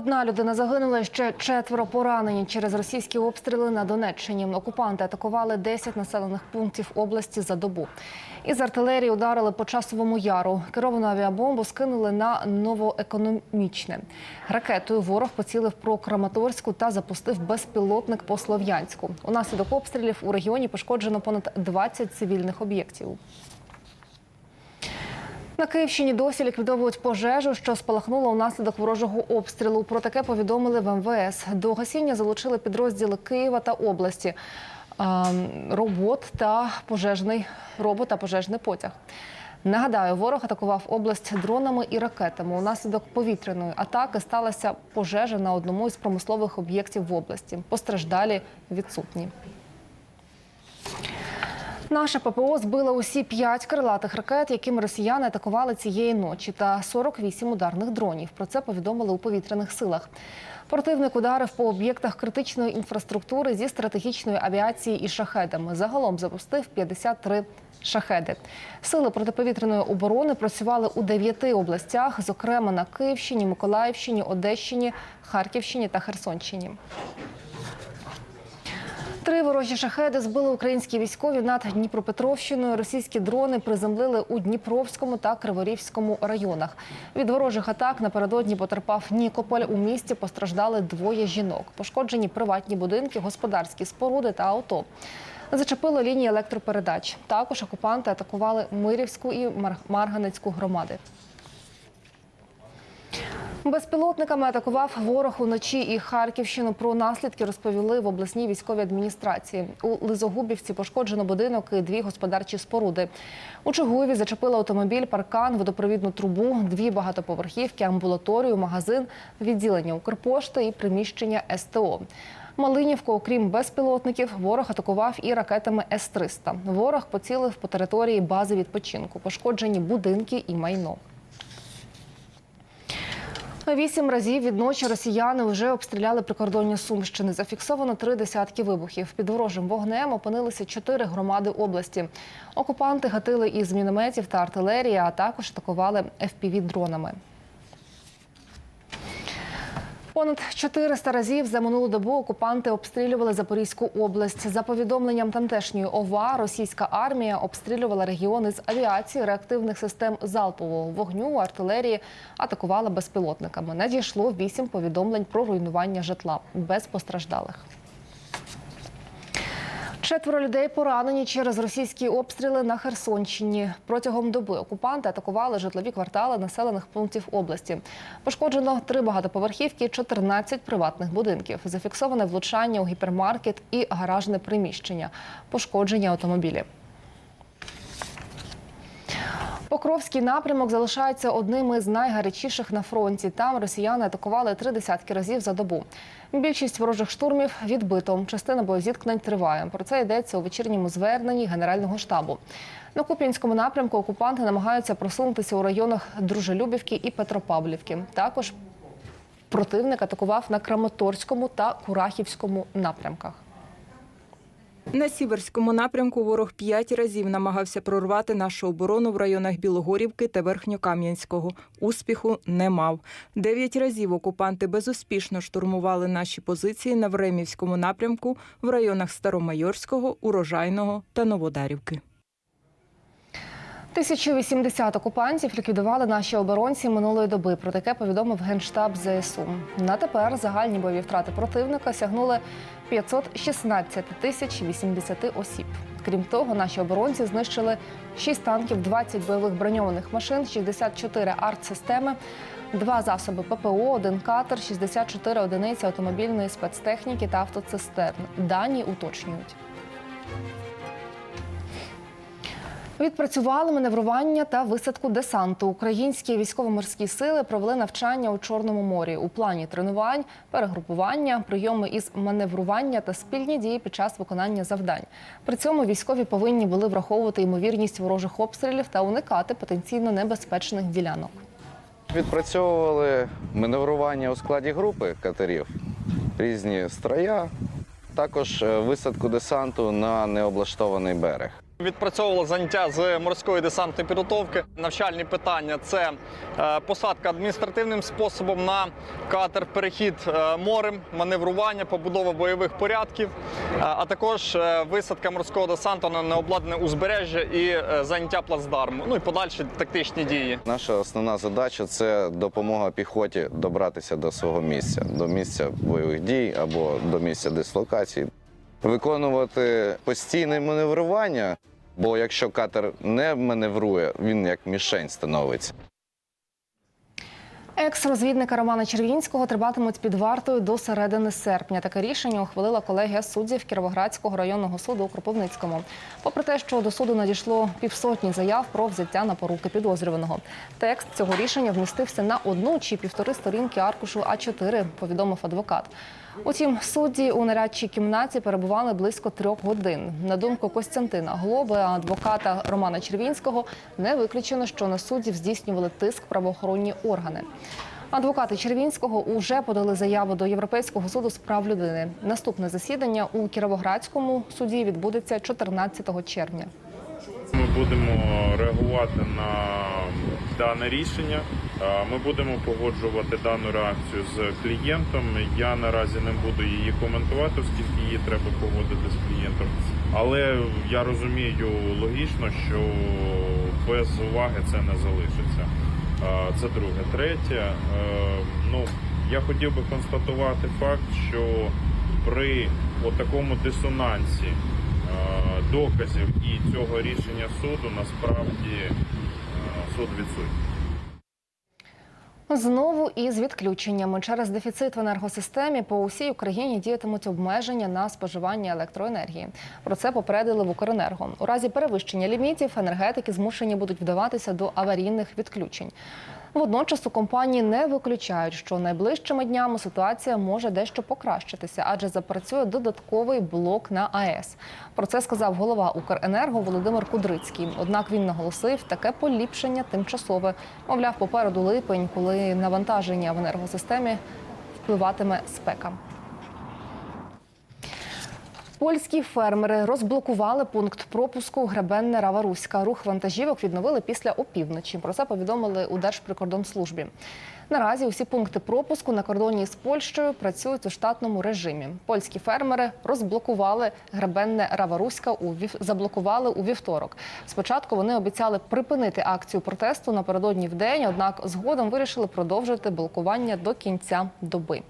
Одна людина загинула, ще четверо поранені через російські обстріли на Донеччині. Окупанти атакували 10 населених пунктів області за добу. Із артилерії ударили по часовому яру. Керовану авіабомбу скинули на новоекономічне. Ракетою ворог поцілив про Краматорську та запустив безпілотник по Слов'янську. Унаслідок обстрілів у регіоні пошкоджено понад 20 цивільних об'єктів. На Київщині досі ліквідовують пожежу, що спалахнула унаслідок ворожого обстрілу. Про таке повідомили в МВС. До гасіння залучили підрозділи Києва та області, ем, робот та пожежний робот та пожежний потяг. Нагадаю, ворог атакував область дронами і ракетами. Унаслідок повітряної атаки сталася пожежа на одному із промислових об'єктів в області. Постраждалі відсутні. Наша ППО збила усі п'ять крилатих ракет, якими росіяни атакували цієї ночі, та 48 ударних дронів. Про це повідомили у повітряних силах. Противник ударив по об'єктах критичної інфраструктури зі стратегічної авіації і шахедами. Загалом запустив 53 шахеди. Сили протиповітряної оборони працювали у дев'яти областях, зокрема на Київщині, Миколаївщині, Одещині, Харківщині та Херсонщині. Три ворожі шахеди збили українські військові над Дніпропетровщиною. Російські дрони приземлили у Дніпровському та Криворівському районах. Від ворожих атак напередодні потерпав Нікополь. У місті постраждали двоє жінок. Пошкоджені приватні будинки, господарські споруди та авто. Зачепило лінії електропередач. Також окупанти атакували Мирівську і Мар- Марганецьку громади. Безпілотниками атакував ворог уночі і Харківщину. Про наслідки розповіли в обласній військовій адміністрації. У Лизогубівці пошкоджено будинок і дві господарчі споруди. У Чугуєві зачепили автомобіль, паркан, водопровідну трубу, дві багатоповерхівки, амбулаторію, магазин, відділення Укрпошти і приміщення СТО. Малинівку, окрім безпілотників, ворог атакував і ракетами С-300. Ворог поцілив по території бази відпочинку. Пошкоджені будинки і майно. Вісім разів відночі росіяни вже обстріляли прикордонні Сумщини. Зафіксовано три десятки вибухів. Під ворожим вогнем опинилися чотири громади області. Окупанти гатили із мінометів та артилерії, а також атакували FPV-дронами. Понад 400 разів за минулу добу окупанти обстрілювали Запорізьку область. За повідомленням тамтешньої ОВА, російська армія обстрілювала регіони з авіації, реактивних систем залпового вогню, артилерії, атакувала безпілотниками. Надійшло вісім повідомлень про руйнування житла без постраждалих. Четверо людей поранені через російські обстріли на Херсонщині. Протягом доби окупанти атакували житлові квартали населених пунктів області. Пошкоджено три багатоповерхівки, 14 приватних будинків. Зафіксоване влучання у гіпермаркет і гаражне приміщення. Пошкоджені автомобілі. Покровський напрямок залишається одним із найгарячіших на фронті. Там росіяни атакували три десятки разів за добу. Більшість ворожих штурмів відбито. Частина боєзіткнень триває. Про це йдеться у вечірньому зверненні Генерального штабу. На Куп'янському напрямку окупанти намагаються просунутися у районах Дружелюбівки і Петропавлівки. Також противник атакував на Краматорському та Курахівському напрямках. На сіверському напрямку ворог п'ять разів намагався прорвати нашу оборону в районах Білогорівки та Верхньокам'янського. Успіху не мав. Дев'ять разів окупанти безуспішно штурмували наші позиції на Времівському напрямку в районах Старомайорського, Урожайного та Новодарівки. 1080 окупантів ліквідували наші оборонці минулої доби. Про таке повідомив генштаб ЗСУ. На тепер загальні бойові втрати противника сягнули 516 тисяч 80 осіб. Крім того, наші оборонці знищили 6 танків, 20 бойових броньованих машин, 64 артсистеми, два засоби ППО, один катер, 64 одиниці автомобільної спецтехніки та автоцистерн. Дані уточнюють. Відпрацювали маневрування та висадку десанту. Українські військово-морські сили провели навчання у Чорному морі. У плані тренувань, перегрупування, прийоми із маневрування та спільні дії під час виконання завдань. При цьому військові повинні були враховувати ймовірність ворожих обстрілів та уникати потенційно небезпечних ділянок. Відпрацьовували маневрування у складі групи катерів, різні строя, також е, висадку десанту на необлаштований берег. Відпрацьовували заняття з морської десантної підготовки. Навчальні питання це е, посадка адміністративним способом на катер, перехід е, морем, маневрування, побудова бойових порядків, е, а також висадка морського десанту на необладнане узбережжя і заняття плацдарму. Ну і подальші тактичні дії. Наша основна задача це допомога піхоті добратися до свого місця, до місця бойових дій або до місця дислокації. Виконувати постійне маневрування, бо якщо катер не маневрує, він як мішень становиться. Екс-розвідника Романа Червінського триватимуть під вартою до середини серпня. Таке рішення ухвалила колегія суддів Кіровоградського районного суду у Кропивницькому. Попри те, що до суду надійшло півсотні заяв про взяття на поруки підозрюваного. Текст цього рішення вмістився на одну чи півтори сторінки аркушу А4, повідомив адвокат. Утім, судді у нарядчій кімнаті перебували близько трьох годин. На думку Костянтина Глоби, адвоката Романа Червінського, не виключено, що на суддів здійснювали тиск правоохоронні органи. Адвокати Червінського уже подали заяву до Європейського суду з прав людини. Наступне засідання у Кіровоградському суді відбудеться 14 червня. Ми будемо реагувати на дане рішення. Е, Ми будемо погоджувати дану реакцію з клієнтом. Я наразі не буду її коментувати, оскільки її треба погодити з клієнтом. Але я розумію логічно, що без уваги це не залишиться. Це друге. Третє, е, ну я хотів би констатувати факт, що при такому дисонансі е, доказів і цього рішення суду насправді е, суд відсутній. Знову із відключеннями через дефіцит в енергосистемі по усій Україні діятимуть обмеження на споживання електроенергії. Про це попередили в Укренерго. У разі перевищення лімітів енергетики змушені будуть вдаватися до аварійних відключень. Водночас у компанії не виключають, що найближчими днями ситуація може дещо покращитися, адже запрацює додатковий блок на АЕС. Про це сказав голова Укренерго Володимир Кудрицький. Однак він наголосив, таке поліпшення тимчасове. Мовляв, попереду липень, коли навантаження в енергосистемі впливатиме спека. Польські фермери розблокували пункт пропуску Гребенне Раваруська. Рух вантажівок відновили після опівночі. Про це повідомили у Держприкордонслужбі. Наразі усі пункти пропуску на кордоні з Польщею працюють у штатному режимі. Польські фермери розблокували Гребенне Раваруська у вів... заблокували у вівторок. Спочатку вони обіцяли припинити акцію протесту напередодні в день, однак згодом вирішили продовжити блокування до кінця доби.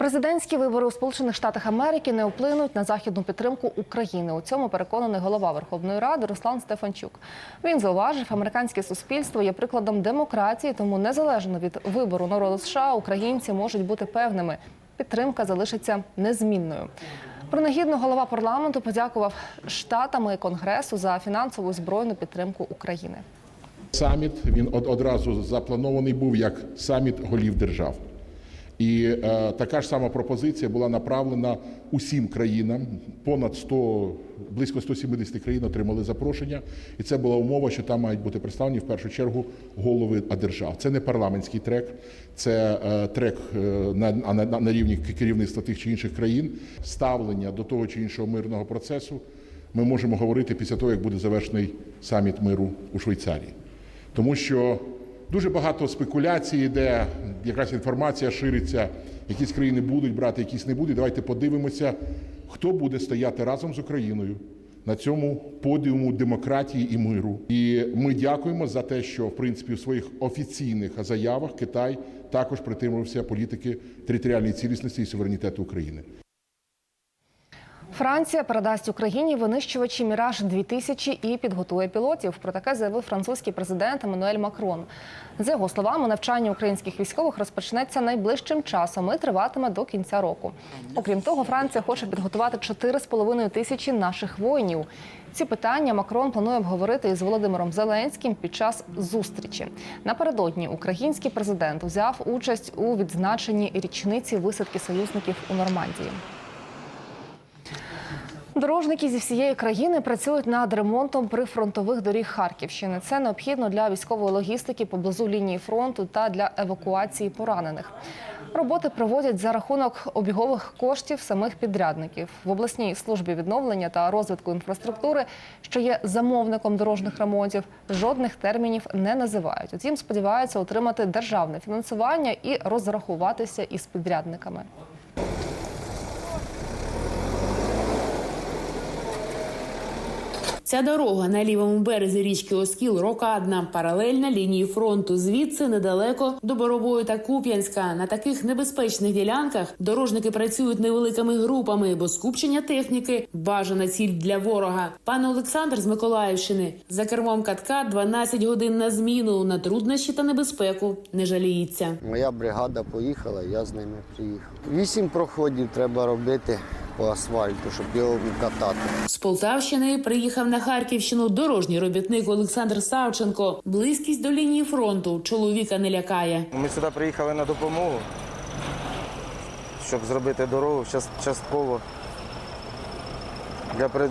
Президентські вибори у Сполучених Штатах Америки не вплинуть на західну підтримку України. У цьому переконаний голова Верховної Ради Руслан Стефанчук. Він зауважив, американське суспільство є прикладом демократії, тому незалежно від вибору народу США українці можуть бути певними. Підтримка залишиться незмінною. Принагідно голова парламенту подякував штатам і конгресу за фінансову збройну підтримку України. Саміт він одразу запланований був як саміт голів держав. І е, така ж сама пропозиція була направлена усім країнам. Понад 100, близько 170 країн отримали запрошення. І це була умова, що там мають бути представлені в першу чергу голови держав. Це не парламентський трек, це е, трек е, на, на, на, рівні керівництва тих чи інших країн. Ставлення до того чи іншого мирного процесу ми можемо говорити після того, як буде завершений саміт миру у Швейцарії. Тому що дуже багато спекуляцій, де якась інформація шириться, якісь країни будуть брати, якісь не будуть. Давайте подивимося, хто буде стояти разом з Україною на цьому подіуму демократії і миру. І ми дякуємо за те, що в принципі в своїх офіційних заявах Китай також притримувався політики територіальної цілісності і суверенітету України. Франція передасть Україні винищувачі Міраж 2000 і підготує пілотів. Про таке заявив французький президент Еммануель Макрон. За його словами, навчання українських військових розпочнеться найближчим часом і триватиме до кінця року. Окрім того, Франція хоче підготувати 4,5 тисячі наших воїнів. Ці питання Макрон планує обговорити із Володимиром Зеленським під час зустрічі. Напередодні український президент взяв участь у відзначенні річниці висадки союзників у Нормандії. Дорожники зі всієї країни працюють над ремонтом прифронтових доріг Харківщини. Це необхідно для військової логістики поблизу лінії фронту та для евакуації поранених. Роботи проводять за рахунок обігових коштів самих підрядників в обласній службі відновлення та розвитку інфраструктури, що є замовником дорожніх ремонтів. Жодних термінів не називають. Утім, сподіваються отримати державне фінансування і розрахуватися із підрядниками. Ця дорога на лівому березі річки Оскіл рокадна, паралельна лінії фронту. Звідси недалеко до Борової та Куп'янська. На таких небезпечних ділянках дорожники працюють невеликими групами, бо скупчення техніки бажана ціль для ворога. Пан Олександр з Миколаївщини за кермом катка 12 годин на зміну. На труднощі та небезпеку не жаліється. Моя бригада поїхала, я з ними приїхав. Вісім проходів треба робити по асфальту, щоб його катати. З Полтавщини приїхав на Харківщину дорожній робітник Олександр Савченко. Близькість до лінії фронту чоловіка не лякає. Ми сюди приїхали на допомогу, щоб зробити дорогу частково, для пред-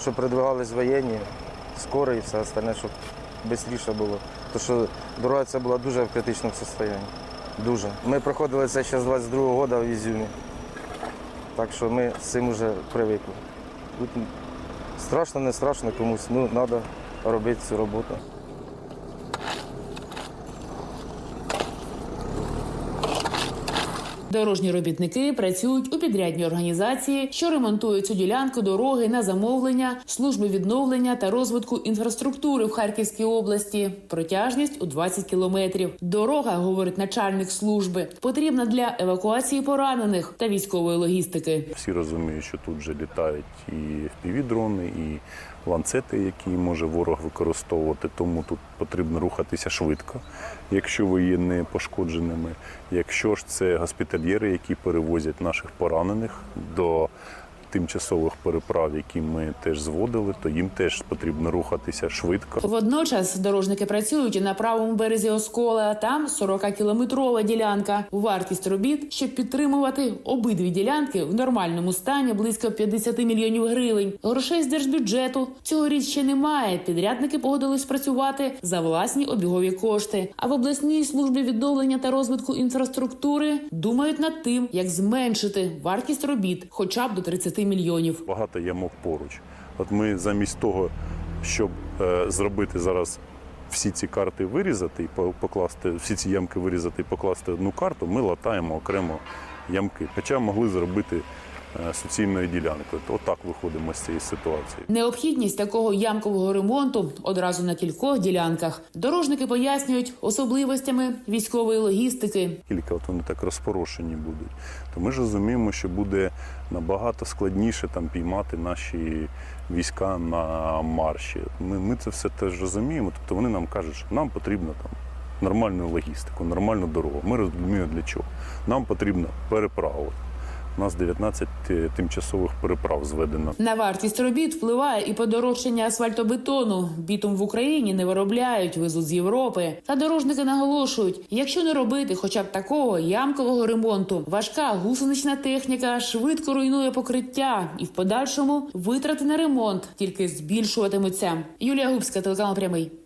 щоб передвигались воєнні, скоро і все остальне, щоб швидше було. Тому що дорога ця була дуже в критичному стані. Дуже. Ми проходили це ще з 22-го року в Ізюмі. Так що ми з цим вже привикли. Тут страшно, не страшно комусь, ну треба робити цю роботу. Дорожні робітники працюють у підрядній організації, що ремонтують цю ділянку дороги на замовлення служби відновлення та розвитку інфраструктури в Харківській області. Протяжність у 20 кілометрів. Дорога, говорить начальник служби, потрібна для евакуації поранених та військової логістики. Всі розуміють, що тут вже літають і FPV-дрони, і ланцети, які може ворог використовувати. Тому тут потрібно рухатися швидко, якщо ви є не пошкодженими. Якщо ж це госпітальєри, які перевозять наших поранених до тимчасових переправ, які ми теж зводили, то їм теж потрібно рухатися швидко. Водночас дорожники працюють і на правому березі Оскола. Там 40-кілометрова ділянка. Вартість робіт, щоб підтримувати обидві ділянки в нормальному стані близько 50 мільйонів гривень. Грошей з держбюджету цьогоріч ще немає. Підрядники погодились працювати за власні обігові кошти. А в обласній службі відновлення та розвитку інфраструктури думають над тим, як зменшити вартість робіт, хоча б до 30 мільйонів. багато ямок поруч. От ми замість того, щоб е, зробити зараз всі ці карти вирізати і по- покласти, всі ці ямки вирізати і покласти одну карту, ми латаємо окремо ямки. Хоча могли зробити е, суцільною ділянкою. То Отак виходимо з цієї ситуації. Необхідність такого ямкового ремонту одразу на кількох ділянках. Дорожники пояснюють особливостями військової логістики. Тільки от вони так розпорошені будуть, то ми ж розуміємо, що буде набагато складніше там піймати наші війська на марші. Ми, ми це все теж розуміємо. Тобто вони нам кажуть, що нам потрібно там нормальну логістику, нормальну дорогу. Ми розуміємо для чого. Нам потрібно переправи. У нас 19 тимчасових переправ зведено. На вартість робіт впливає і подорожчання асфальтобетону. Бітум в Україні не виробляють, везуть з Європи. Та дорожники наголошують: якщо не робити хоча б такого ямкового ремонту, важка гусенична техніка швидко руйнує покриття, і в подальшому витрати на ремонт тільки збільшуватимуться. Юлія Губська, телеканал прямий.